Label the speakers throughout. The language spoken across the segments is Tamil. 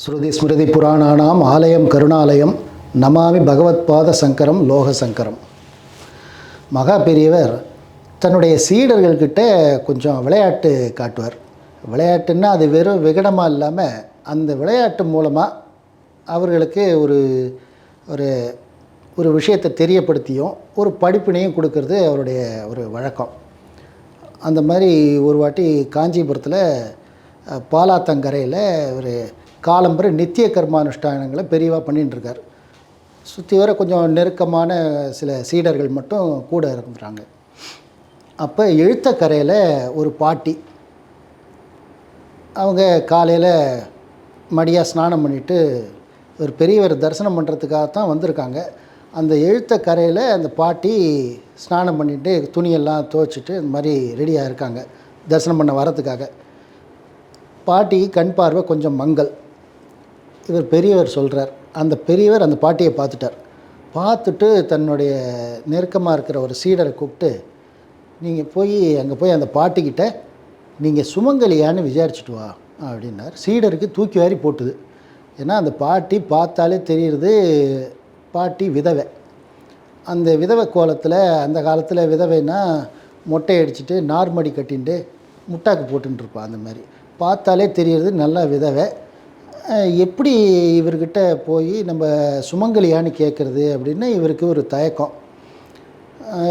Speaker 1: ஸ்ருதி ஸ்மிருதி புராணானாம் ஆலயம் கருணாலயம் நமாமி பகவத்பாத சங்கரம் லோக சங்கரம். மகா பெரியவர் தன்னுடைய சீடர்கள்கிட்ட கொஞ்சம் விளையாட்டு காட்டுவார். விளையாட்டுன்னா அது வெறும் விகடமாக இல்லாமல் அந்த விளையாட்டு மூலமாக அவர்களுக்கு ஒரு ஒரு ஒரு விஷயத்தை தெரியப்படுத்தியும் ஒரு படிப்பினையும் கொடுக்கறது அவருடைய ஒரு வழக்கம். அந்த மாதிரி ஒரு வாட்டி காஞ்சிபுரத்தில் பாலாத்தங்கரையில் ஒரு காலம்பரை நித்திய கர்மானுஷ்டானங்களை பெரியவாக பண்ணிட்டுருக்கார். சுற்றி வர கொஞ்சம் நெருக்கமான சில சீடர்கள் மட்டும் கூட இருக்கிறாங்க அப்போ எழுத்தக்கரையில் ஒரு பாட்டி அவங்க காலையில் மடியாக ஸ்நானம் பண்ணிவிட்டு ஒரு பெரியவர் தரிசனம் பண்ணுறதுக்காகத்தான் வந்திருக்காங்க. அந்த எழுத்தக்கரையில் அந்த பாட்டி ஸ்நானம் பண்ணிவிட்டு துணியெல்லாம் துவைச்சிட்டு இந்த மாதிரி ரெடியாக இருக்காங்க தரிசனம் பண்ண வரத்துக்காக பாட்டி கண் பார்வை கொஞ்சம் மங்கல். இவர் பெரியவர் சொல்கிறார் அந்த பெரியவர் அந்த பாட்டியை பார்த்துட்டார். பார்த்துட்டு தன்னுடைய நெருக்கமாக இருக்கிற ஒரு சீடரை கூப்பிட்டு நீங்கள் போய் அங்கே போய் அந்த பாட்டிக்கிட்ட நீங்கள் சுமங்கலியான்னு விசாரிச்சுட்டு வா அப்படின்னார். சீடருக்கு தூக்கி வாரி போட்டுது. ஏன்னா அந்த பாட்டி பார்த்தாலே தெரியுது பாட்டி விதவை. அந்த விதவை கோலத்தில் அந்த காலத்தில் விதவைனா மொட்டை அடிச்சுட்டு நார்மடி கட்டின்ட்டு முட்டாக்கு போட்டுருப்பான் அந்த மாதிரி. பார்த்தாலே தெரியுறது நல்லா விதவை. எப்படி இவர்கிட்ட போய் நம்ம சுமங்கலியான்னு கேட்குறது அப்படின்னு இவருக்கு ஒரு தயக்கம்.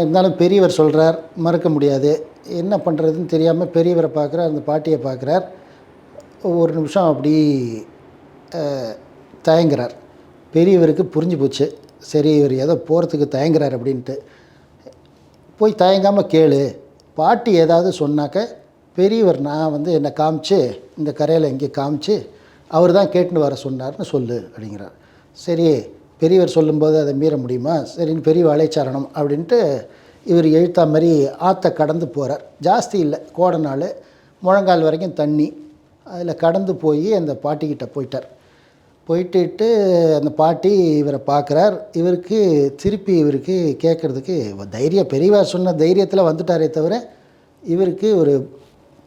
Speaker 1: இருந்தாலும் பெரியவர் சொல்கிறார் மறக்க முடியாது. என்ன பண்ணுறதுன்னு தெரியாமல் பெரியவரை பார்க்குறார் அந்த பாட்டியை பார்க்குறார். ஒரு நிமிஷம் அப்படி தயங்குறார். பெரியவருக்கு புரிஞ்சு போச்சு. சரி இவர் ஏதோ போகிறதுக்கு தயங்குறார் அப்படின்ட்டு. போய் தயங்காமல் கேளு. பாட்டி ஏதாவது சொன்னாக்க பெரியவர் நான் வந்து என்னை காமிச்சு இந்த கரையில் இங்கே காமிச்சு அவர் தான் கேட்டுன்னு வர சொன்னார்னு சொல்லு அப்படிங்கிறார். சரி பெரியவர் சொல்லும்போது அதை மீற முடியுமா? சரின்னு பெரிய அலைச்சாரணம் அப்படின்ட்டு இவர் எழுத்தா மாதிரி ஆற்ற கடந்து போகிறார் ஜாஸ்தி இல்லை கோடை நாள் முழங்கால் வரைக்கும் தண்ணி. அதில் கடந்து போய் அந்த பாட்டிக்கிட்ட போயிட்டார். போயிட்டுட்டு அந்த பாட்டி இவரை பார்க்குறார் இவருக்கு திருப்பி இவருக்கு கேட்குறதுக்கு தைரியம் பெரியவா சொன்ன தைரியத்தில் வந்துட்டாரே தவிர இவருக்கு ஒரு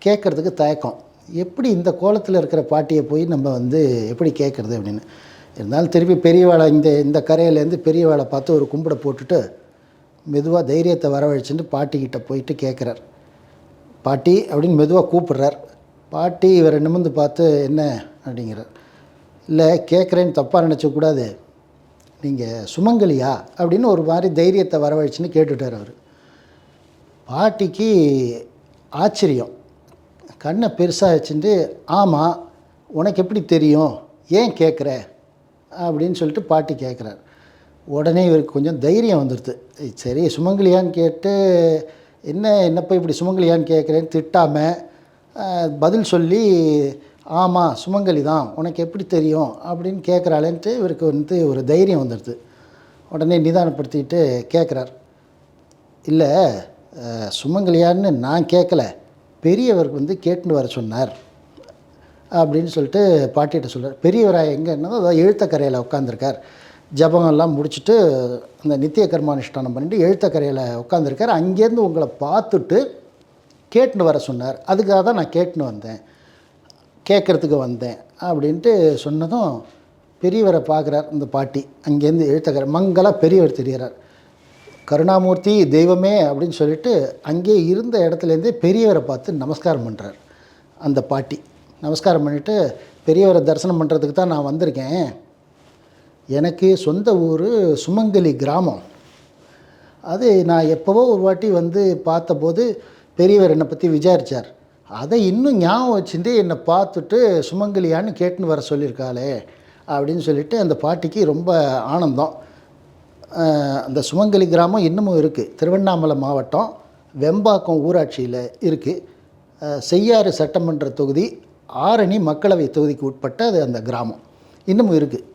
Speaker 1: கேட்குறதுக்கு தயக்கம். எப்படி இந்த கோலத்தில் இருக்கிற பாட்டியை போய் நம்ம வந்து எப்படி கேட்குறது அப்படின்னு. இருந்தாலும் திருப்பி பெரியவாளை இந்த இந்த கரையிலேருந்து பெரியவாளை பார்த்து ஒரு கும்பிட போட்டுட்டு மெதுவாக தைரியத்தை வரவழைச்சுட்டு பாட்டிக்கிட்ட போயிட்டு கேட்குறார் பாட்டி அப்படின்னு மெதுவாக கூப்பிடுறார். பாட்டி இவரை நிமிர்ந்து பார்த்து என்ன அப்படிங்கிறார். இல்லை கேட்குறேன்னு தப்பாக நினச்சக்கூடாது. நீங்கள் சுமங்கலியா? அப்படின்னு ஒரு மாதிரி தைரியத்தை வரவழைச்சுன்னு கேட்டுட்டார் அவர். பாட்டிக்கு ஆச்சரியம். கண்ணை பெருசாக வச்சுட்டு ஆமாம் உனக்கு எப்படி தெரியும்? ஏன் கேட்குற அப்படின்னு சொல்லிட்டு பாட்டி கேட்குறார் உடனே இவருக்கு கொஞ்சம் தைரியம் வந்துடுது சரி சுமங்கலியான்னு கேட்டு என்ன என்னப்பா இப்படி சுமங்கலியான்னு கேட்குறேன்னு திட்டாமல் பதில் சொல்லி ஆமாம் சுமங்கலி தான் உனக்கு எப்படி தெரியும்? அப்படின்னு கேட்குறாளேன்ட்டு இவருக்கு வந்து ஒரு தைரியம் வந்துடுது உடனே நிதானப்படுத்திட்டு கேட்குறார் இல்லை சுமங்கலியான்னு நான் கேட்கல பெரியவர் வந்து கேட்டுன்னு வர சொன்னார். அப்படின்னு சொல்லிட்டு பாட்டிகிட்ட சொல்கிறார் பெரியவராக எங்கன்னா அதாவது எழுத்தக்கரையில் உட்காந்துருக்கார் ஜபங்கள்லாம் முடிச்சுட்டு அந்த நித்திய கர்மானுஷ்டானம் பண்ணிட்டு எழுத்தக்கரையில் உட்காந்துருக்கார் அங்கேருந்து உங்களை பார்த்துட்டு கேட்டுன்னு வர சொன்னார். அதுக்காக தான் நான் கேட்டுன்னு வந்தேன். கேட்குறதுக்கு வந்தேன். அப்படின்ட்டு சொன்னதும் பெரியவரை பார்க்குறார் இந்த பாட்டி. அங்கேருந்து எழுத்தக்கரை மங்களாக பெரியவர் தெரிகிறார். கருணாமூர்த்தி தெய்வமே அப்படின்னு சொல்லிட்டு அங்கே இருந்த இடத்துலேருந்தே பெரியவரை பார்த்து நமஸ்காரம் பண்ணுறார் அந்த பாட்டி. நமஸ்காரம் பண்ணிவிட்டு பெரியவரை தரிசனம் பண்ணுறதுக்கு தான் நான் வந்திருக்கேன். எனக்கு சொந்த ஊர் சுமங்கலி கிராமம். அது நான் எப்போவோ ஒரு வாட்டி வந்து பார்த்தபோது பெரியவர் என்னை பற்றி விசாரித்தார் அதை இன்னும் ஞாபகம் வச்சுட்டு என்னை பார்த்துட்டு சுமங்கலியான்னு கேட்டுன்னு வர சொல்லியிருக்காளே அப்படின்னு சொல்லிட்டு அந்த பாட்டிக்கு ரொம்ப ஆனந்தம். அந்த சுமங்கலி கிராமம் இன்னமும் இருக்குது திருவண்ணாமலை மாவட்டம் வெம்பாக்கம் ஊராட்சியில் இருக்குது செய்யாறு சட்டமன்ற தொகுதி ஆரணி மக்களவை தொகுதிக்கு உட்பட்ட அது அந்த கிராமம். இன்னமும் இருக்குது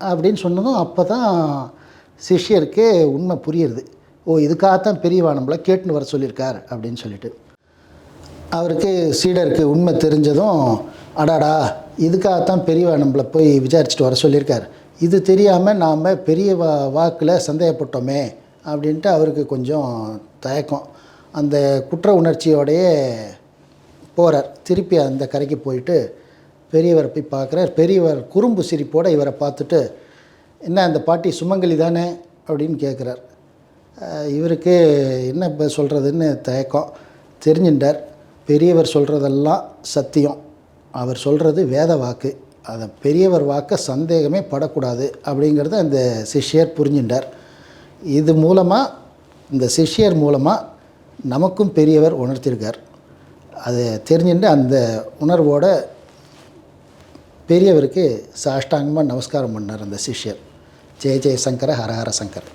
Speaker 1: அப்படின்னு சொன்னதும் அப்போ தான் சிஷ்யருக்கு உண்மை புரியுறது. ஓ இதுக்காகத்தான் பெரியவா நம்மளை கேட்டுன்னு வர சொல்லியிருக்கார் அப்படின்னு சொல்லிட்டு. அவருக்கு சீடருக்கு உண்மை தெரிஞ்சதும் அடாடா இதுக்காகத்தான் பெரியவா நம்மளை போய் விசாரிச்சுட்டு வர சொல்லியிருக்கார். இது தெரியாமல் நாம் பெரிய வா வாக்கில் சந்தேகப்பட்டோமே அப்படின்ட்டு அவருக்கு கொஞ்சம் தயக்கம். அந்த குற்ற உணர்ச்சியோடையே போகிறார் திருப்பி அந்த கரைக்கு போயிட்டு பெரியவரை போய் பார்க்குறார். பெரியவர் குறும்பு சிரிப்போடு இவரை பார்த்துட்டு என்ன அந்த பாட்டி சுமங்கலி தானே? அப்படின்னு கேட்குறார் இவருக்கு என்ன இப்போ சொல்கிறதுன்னு தயக்கம். தெரிஞ்சுட்டார். பெரியவர் சொல்கிறதெல்லாம் சத்தியம். அவர் சொல்கிறது வேத வாக்கு. அதை பெரியவர் வாக்க சந்தேகமே படக்கூடாது அப்படிங்கிறத அந்த சிஷ்யர் புரிஞ்சுட்டார். இது மூலமாக இந்த சிஷ்யர் மூலமாக நமக்கும் பெரியவர் உணர்த்திருக்கார். அது தெரிஞ்சுட்டு அந்த உணர்வோட பெரியவருக்கு சாஷ்டாங்கமாக நமஸ்காரம் பண்ணார் அந்த சிஷ்யர். ஜெய ஜெய சங்கர ஹரஹர சங்கர்.